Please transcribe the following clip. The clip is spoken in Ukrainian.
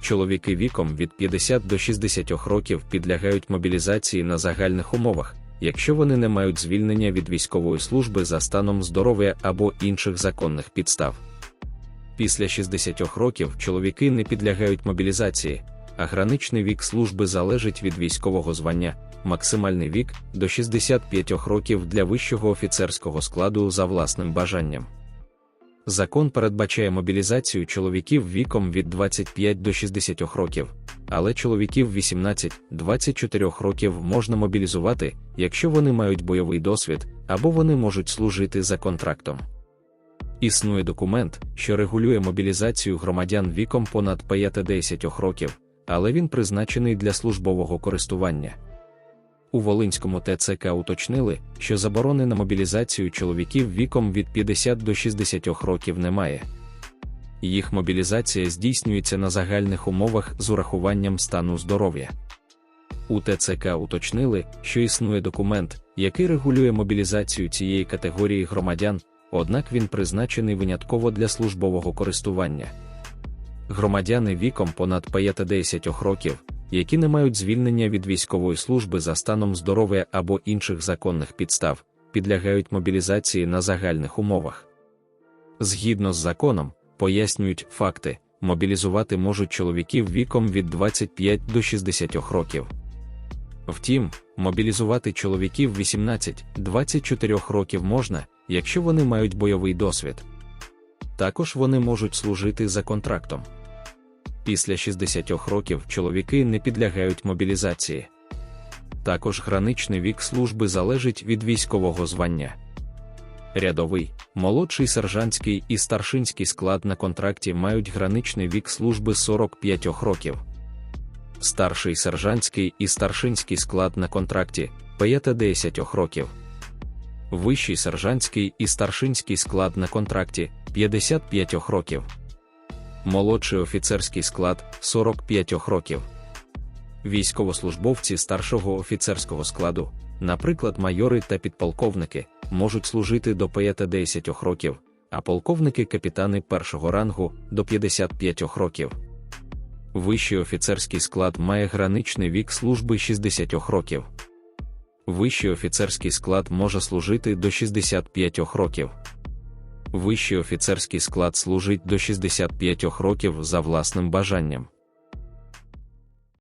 чоловіки віком від 50 до 60 років підлягають мобілізації на загальних умовах, якщо вони не мають звільнення від військової служби за станом здоров'я або інших законних підстав. Після 60 років чоловіки не підлягають мобілізації, а граничний вік служби залежить від військового звання, максимальний вік до 65 років для вищого офіцерського складу за власним бажанням. Закон передбачає мобілізацію чоловіків віком від 25 до 60 років, але чоловіків 18-24 років можна мобілізувати, якщо вони мають бойовий досвід або вони можуть служити за контрактом. Існує документ, що регулює мобілізацію громадян віком понад 50 років, але він призначений для службового користування. У Волинському ТЦК уточнили, що заборони на мобілізацію чоловіків віком від 50 до 60 років немає. Їх мобілізація здійснюється на загальних умовах з урахуванням стану здоров'я. У ТЦК уточнили, що існує документ, який регулює мобілізацію цієї категорії громадян, однак він призначений винятково для службового користування. Громадяни віком понад 50 років, які не мають звільнення від військової служби за станом здоров'я або інших законних підстав, підлягають мобілізації на загальних умовах. Згідно з законом, пояснюють факти, мобілізувати можуть чоловіків віком від 25 до 60 років. Втім, мобілізувати чоловіків 18-24 років можна, якщо вони мають бойовий досвід. Також вони можуть служити за контрактом. Після 60 років чоловіки не підлягають мобілізації. Також граничний вік служби залежить від військового звання. Рядовий, молодший сержантський і старшинський склад на контракті мають граничний вік служби 45 років. Старший сержантський і старшинський склад на контракті 50 років. Вищий сержантський і старшинський склад на контракті 55 років. Молодший офіцерський склад 45 років. Військовослужбовці старшого офіцерського складу, наприклад, майори та підполковники, можуть служити до 50 років, а полковники капітани першого рангу до 55 років. Вищий офіцерський склад має граничний вік служби 60 років. Вищий офіцерський склад може служити до 65 років. Вищий офіцерський склад служить до 65 років за власним бажанням.